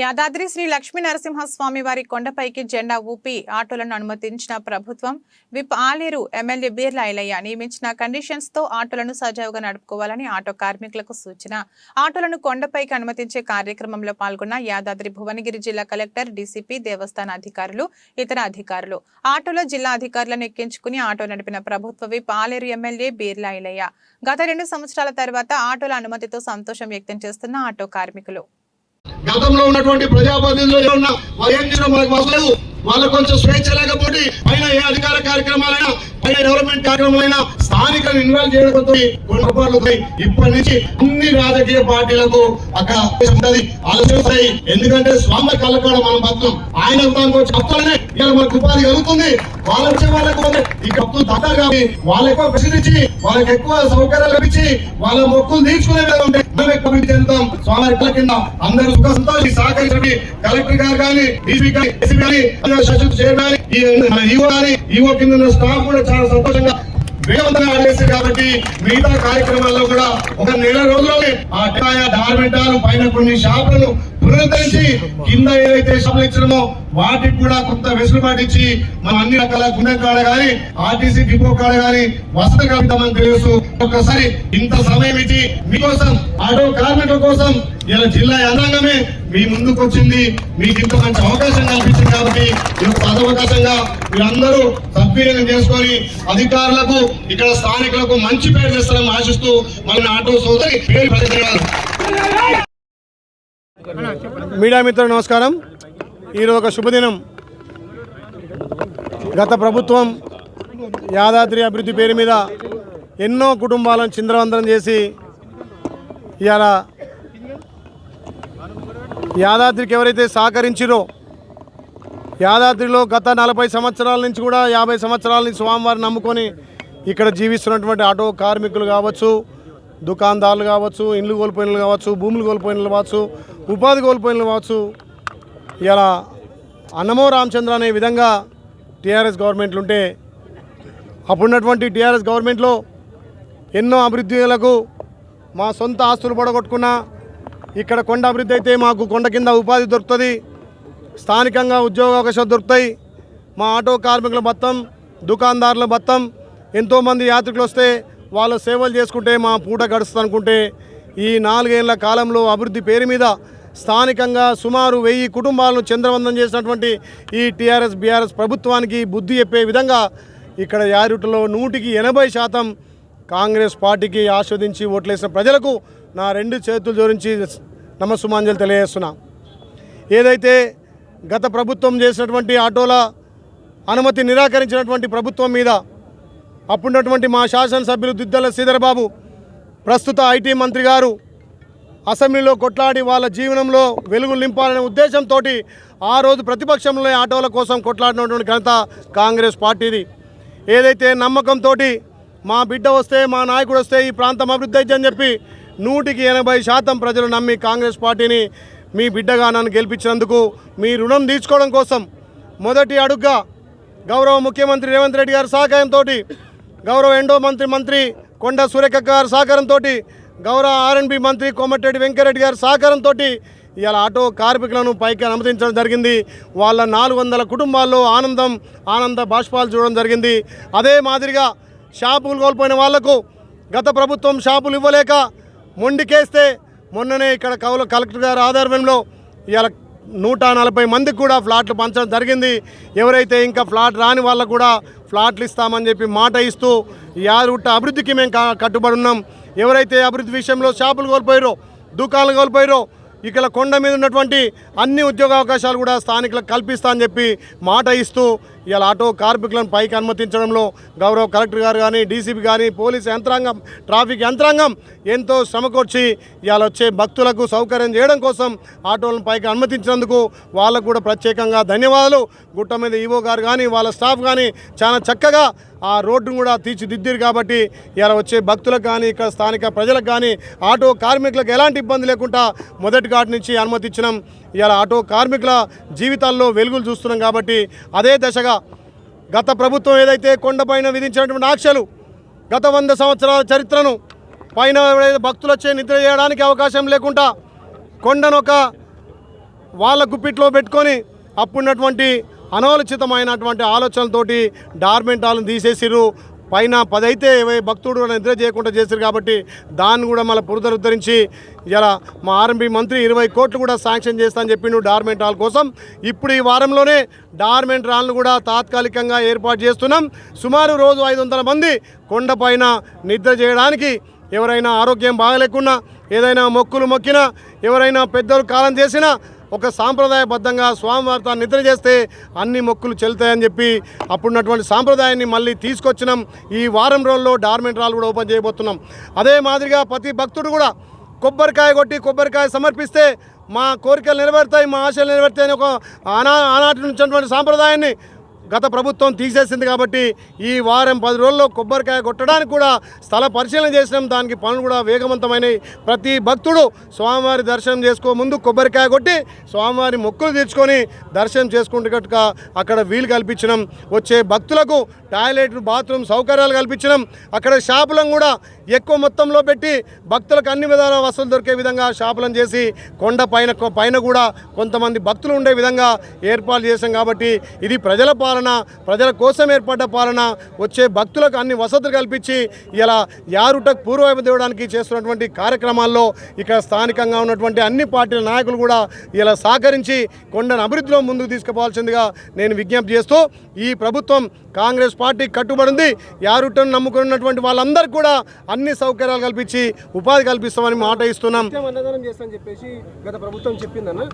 యాదాద్రి శ్రీ లక్ష్మీ నరసింహస్వామి వారి కొండపైకి జెండా ఊపి ఆటోలను అనుమతించిన ప్రభుత్వం విప్ ఆలేరు ఎమ్మెల్యే బీర్లా ఐలయ్య నియమించిన కండిషన్స్తో ఆటోలను సజావుగా నడుపుకోవాలని ఆటో కార్మికులకు సూచన. ఆటోలను కొండపైకి అనుమతించే కార్యక్రమంలో పాల్గొన్న యాదాద్రి భువనగిరి జిల్లా కలెక్టర్ డీసీపీ దేవస్థాన అధికారులు ఇతర అధికారులు. ఆటోలో జిల్లా అధికారులను ఎక్కించుకుని ఆటో నడిపిన ప్రభుత్వ విప్ ఆలేరు ఎమ్మెల్యే బీర్లా ఐలయ్య గత రెండు సంవత్సరాల తర్వాత ఆటోల అనుమతితో సంతోషం వ్యక్తం చేస్తున్న ఆటో కార్మికులు. గతంలో ఉన్నటువంటి ప్రజాప్రతినిధులు ఉన్న వారు ఏం చేయడం మనకు వస్తలేదు వాళ్ళకు కొంచెం స్వేచ్ఛ లేకపోతే పైన ఏ అధికార కార్యక్రమాలైనా పైన డెవలప్మెంట్ కార్యక్రమాలైనా స్థానికులను ఇన్వాల్వ్ చేయడంతో కొన్ని ఇప్పటి నుంచి అన్ని రాజకీయ పార్టీలకు అక్కడ ఉంటది. ఆలోచిస్తాయి ఎందుకంటే స్వామి కలకాడ మనం భక్తం ఆయన దానికి చెప్తానే. ఇలా మనకు ఉపాధి కలుగుతుంది. వాళ్ళు వచ్చే వాళ్ళకు ఈ కప్పులు తగ్గ కాబట్టి వాళ్ళకి ఎక్కువ ప్రసిద్ధించి వాళ్ళకి ఎక్కువ సౌకర్యాలు లభించి వాళ్ళ మొక్కులు తీర్చుకునే విధంగా ఉంటాయి మనం ఎక్కువ చెందుతాం. స్వామి రెక్కల కింద అందరూ సుఖ సంతోషి సహకరించండి. కలెక్టర్ గారు కానీ డీసీ కానీ ఎస్పీ కానీ చైర్మన్ ఈవో కానీ ఈవో కింద స్టాఫ్ కూడా చాలా సంతోషంగా వేగవంతంగా ఆడేస్తారు కాబట్టి మిగతా కార్యక్రమాల్లో కూడా ఒక నెల రోజుల్లోనే ఆ టికాయ డార్మెంటాలు పైన కొన్ని షాపులను పునరుద్ధరించి కింద ఏదైతే షాపులు ఇచ్చినామో వాటికి కూడా కొంత వెసులుబాటు ఇచ్చి మనం అన్ని రకాల గుండె కాడ గాని ఆర్టీసీ డిపో కాడ గాని వసతి కలుగుతామని తెలుసు ఒక్కసారి ఇంత సమయం ఇచ్చి మీకోసం ఆటో కార్మికుల కోసం ఇలా జిల్లా యంత్రాంగమే మీ ముందుకు వచ్చింది. మీకు ఇంత మంచి అవకాశం కల్పించింది కాబట్టి ఈ యొక్క సదవకాశంగా మీరందరూ సద్వినియోగం చేసుకొని అధికారులకు ఇక్కడ స్థానికులకు మంచి పేరు తెస్తారని ఆశిస్తూ మన ఆటో సోదరి పేరు మీడియా మిత్రులు నమస్కారం. ఈరోజు ఒక శుభదినం. గత ప్రభుత్వం యాదాద్రి అభివృద్ధి పేరు మీద ఎన్నో కుటుంబాలను చింద్రవందనం చేసి ఇవాళ యాదాద్రికి ఎవరైతే సహకరించిరో యాదాద్రిలో గత నలభై సంవత్సరాల నుంచి కూడా యాభై సంవత్సరాల నుంచి స్వామివారిని నమ్ముకొని ఇక్కడ జీవిస్తున్నటువంటి ఆటో కార్మికులు కావచ్చు దుకాణదారులు కావచ్చు ఇండ్లు కోల్పోయిన కావచ్చు భూములు కోల్పోయిన కావచ్చు ఉపాధి కోల్పోయిన కావచ్చు ఇలా అన్నమో రామచంద్ర అనే విధంగా టీఆర్ఎస్ గవర్నమెంట్లు ఉంటే అప్పుడున్నటువంటి టీఆర్ఎస్ గవర్నమెంట్లో ఎన్నో అభివృద్ధులకు మా సొంత ఆస్తులు పడగొట్టుకున్నా ఇక్కడ కొండ అభివృద్ధి అయితే మాకు కొండ కింద ఉపాధి దొరుకుతుంది. స్థానికంగా ఉద్యోగ అవకాశాలు దొరుకుతాయి. మా ఆటో కార్మికుల బత్తం దుకాణదారుల బత్తం ఎంతోమంది యాత్రికులు వస్తే వాళ్ళ సేవలు చేసుకుంటే మా పూట గడుస్తుంది అనుకుంటే ఈ నాలుగేళ్ళ కాలంలో అభివృద్ధి పేరు మీద స్థానికంగా సుమారు వెయ్యి కుటుంబాలను చంద్రవందనం చేసినటువంటి ఈ టీఆర్ఎస్ బీఆర్ఎస్ ప్రభుత్వానికి బుద్ధి చెప్పే విధంగా ఇక్కడ యారుటలో నూటికి ఎనభై శాతం కాంగ్రెస్ పార్టీకి ఆస్వాదించి ఓట్లేసిన ప్రజలకు నా రెండు చేతులు జోరించి నమస్సుమాంజలు తెలియజేస్తున్నా. ఏదైతే గత ప్రభుత్వం చేసినటువంటి ఆటోల అనుమతి నిరాకరించినటువంటి ప్రభుత్వం మీద అప్పుడున్నటువంటి మా శాసనసభ్యులు దిద్దల శ్రీధరబాబు ప్రస్తుత ఐటీ మంత్రి గారు అసెంబ్లీలో కొట్లాడి వాళ్ళ జీవనంలో వెలుగులు నింపాలనే ఉద్దేశంతో ఆ రోజు ప్రతిపక్షంలో ఆటోల కోసం కొట్లాడినటువంటి ఘనత కాంగ్రెస్ పార్టీది. ఏదైతే నమ్మకంతో మా బిడ్డ వస్తే మా నాయకుడు వస్తే ఈ ప్రాంతం అభివృద్ధి అయితే అని చెప్పి నూటికి ఎనభై శాతం ప్రజలు నమ్మి కాంగ్రెస్ పార్టీని మీ బిడ్డగా నన్ను గెలిపించినందుకు మీ రుణం తీర్చుకోవడం కోసం మొదటి అడుగ్గా గౌరవ ముఖ్యమంత్రి రేవంత్ రెడ్డి గారి సహకారంతో గౌరవ ఎండో మంత్రి మంత్రి కొండ సురేఖ గారి సహకారంతో గౌరవ ఆర్ఎన్బి మంత్రి కోమటిరెడ్డి వెంకరెడ్డి గారి సహకారంతో ఇవాళ ఆటో కార్మికులను పైకి అనుమతించడం జరిగింది. వాళ్ళ నాలుగు వందల కుటుంబాల్లో ఆనందం ఆనంద బాష్పాలు చూడడం జరిగింది. అదే మాదిరిగా షాపులు కోల్పోయిన వాళ్ళకు గత ప్రభుత్వం షాపులు ఇవ్వలేక మొండికేస్తే మొన్ననే ఇక్కడ కౌల కలెక్టర్ గారి ఆధ్వర్యంలో ఇవాళ నూట నలభై మందికి కూడా ఫ్లాట్లు పంచడం జరిగింది. ఎవరైతే ఇంకా ఫ్లాట్ రాని వాళ్ళకు కూడా ఫ్లాట్లు ఇస్తామని చెప్పి మాట ఇస్తూ యాదగుట్ట అభివృద్ధికి మేము కట్టుబడి ఉన్నాం. ఎవరైతే అభివృద్ధి విషయంలో షాపులు కోల్పోయారో దుకాణాలు కోల్పోయారో ఇక్కడ కొండ మీద ఉన్నటువంటి అన్ని ఉద్యోగ అవకాశాలు కూడా స్థానికులకు కల్పిస్తా అని చెప్పి మాట ఇస్తూ ఇలా ఆటో కార్మికులను పైకి అనుమతించడంలో గౌరవ కలెక్టర్ గారు కానీ డీసీపీ కానీ పోలీస్ యంత్రాంగం ట్రాఫిక్ యంత్రాంగం ఎంతో శ్రమకొచ్చి ఇవాళ వచ్చే భక్తులకు సౌకర్యం చేయడం కోసం ఆటోలను పైకి అనుమతించినందుకు వాళ్ళకు కూడా ప్రత్యేకంగా ధన్యవాదాలు. గుట్ట మీద ఈవో గారు కానీ వాళ్ళ స్టాఫ్ కానీ చాలా చక్కగా ఆ రోడ్డును కూడా తీర్చిదిద్దారు కాబట్టి ఇలా వచ్చే భక్తులకు కానీ ఇక్కడ స్థానిక ప్రజలకు కానీ ఆటో కార్మికులకు ఎలాంటి ఇబ్బంది లేకుండా మొదటి ఘాట్ నుంచి అనుమతించినాం ఇలా ఆటో కార్మికుల జీవితాల్లో వెలుగులు చూస్తున్నాం కాబట్టి అదే దశగా గత ప్రభుత్వం ఏదైతే కొండపైన విధించినటువంటి ఆంక్షలు గత వంద సంవత్సరాల చరిత్రను పైన భక్తులు వచ్చే నిద్ర చేయడానికి అవకాశం లేకుండా కొండను ఒక వాళ్ళ గుప్పిట్లో పెట్టుకొని అప్పుడున్నటువంటి అనాలోచితమైనటువంటి ఆలోచనలతోటి డార్మెంట్ తీసేసిరు తీసేసిర్రు. పైన పదైతే భక్తుడు నిద్ర చేయకుండా చేశారు కాబట్టి దాన్ని కూడా మళ్ళీ పునరుద్ధరించి ఇలా మా ఆర్ఎంపీ మంత్రి ఇరవై కోట్లు కూడా శాంక్షన్ చేస్తా అని చెప్పిండు డార్మెంట్ హాల్ కోసం. ఇప్పుడు ఈ వారంలోనే డార్మెంట్ హాల్ను కూడా తాత్కాలికంగా ఏర్పాటు చేస్తున్నాం. సుమారు రోజు ఐదు వందల మంది కొండపైన నిద్ర చేయడానికి ఎవరైనా ఆరోగ్యం బాగలేకున్నా ఏదైనా మొక్కులు మొక్కినా ఎవరైనా పెద్దలు కాలం చేసినా ఒక సాంప్రదాయబద్ధంగా స్వామివారితో నిద్ర చేస్తే అన్ని మొక్కులు చెల్లుతాయని చెప్పి అప్పుడున్నటువంటి సాంప్రదాయాన్ని మళ్ళీ తీసుకొచ్చినాం. ఈ వారం రోజుల్లో డార్మెంట్ రాళ్ళు కూడా ఓపెన్ చేయబోతున్నాం. అదే మాదిరిగా ప్రతి భక్తుడు కూడా కొబ్బరికాయ కొట్టి కొబ్బరికాయ సమర్పిస్తే మా కోరికలు నెరవేరుతాయి మా ఆశలు నెరవేరుతాయని ఒక ఆనా ఆనాటి నుంచి సాంప్రదాయాన్ని గత ప్రభుత్వం తీసేసింది కాబట్టి ఈ వారం పది రోజుల్లో కొబ్బరికాయ కొట్టడానికి కూడా స్థల పరిశీలన చేసినాం. దానికి పనులు కూడా వేగవంతమైనవి ప్రతి భక్తుడు స్వామివారి దర్శనం చేసుకో ముందు కొబ్బరికాయ కొట్టి స్వామివారి మొక్కులు తీర్చుకొని దర్శనం చేసుకుంటున్నట్టుక అక్కడ వీలు కల్పించినాం. వచ్చే భక్తులకు టాయిలెట్ బాత్రూమ్ సౌకర్యాలు కల్పించినాం. అక్కడ షాపులను కూడా ఎక్కువ మొత్తంలో పెట్టి భక్తులకు అన్ని విధాల వసతులు దొరికే విధంగా షాపులను చేసి కొండ పైన పైన కూడా కొంతమంది భక్తులు ఉండే విధంగా ఏర్పాటు చేశాం కాబట్టి ఇది ప్రజల పాలన. పాలన ప్రజల కోసం ఏర్పడ్డ పాలన వచ్చే భక్తులకు అన్ని వసతులు కల్పించి ఇలా యారుటకు పూర్వవైపు దేవడానికి చేస్తున్నటువంటి కార్యక్రమాల్లో ఇక్కడ స్థానికంగా ఉన్నటువంటి అన్ని పార్టీల నాయకులు కూడా ఇలా సహకరించి కొండను అభివృద్ధిలో ముందుకు తీసుకుపోవాల్సిందిగా నేను విజ్ఞప్తి చేస్తూ ఈ ప్రభుత్వం కాంగ్రెస్ పార్టీ కట్టుబడింది. యారుటను నమ్ముకున్నటువంటి వాళ్ళందరికీ కూడా అన్ని సౌకర్యాలు కల్పించి ఉపాధి కల్పిస్తామని మాట ఇస్తున్నాం. చేస్తామని చెప్పేసి గత ప్రభుత్వం చెప్పిందన్న.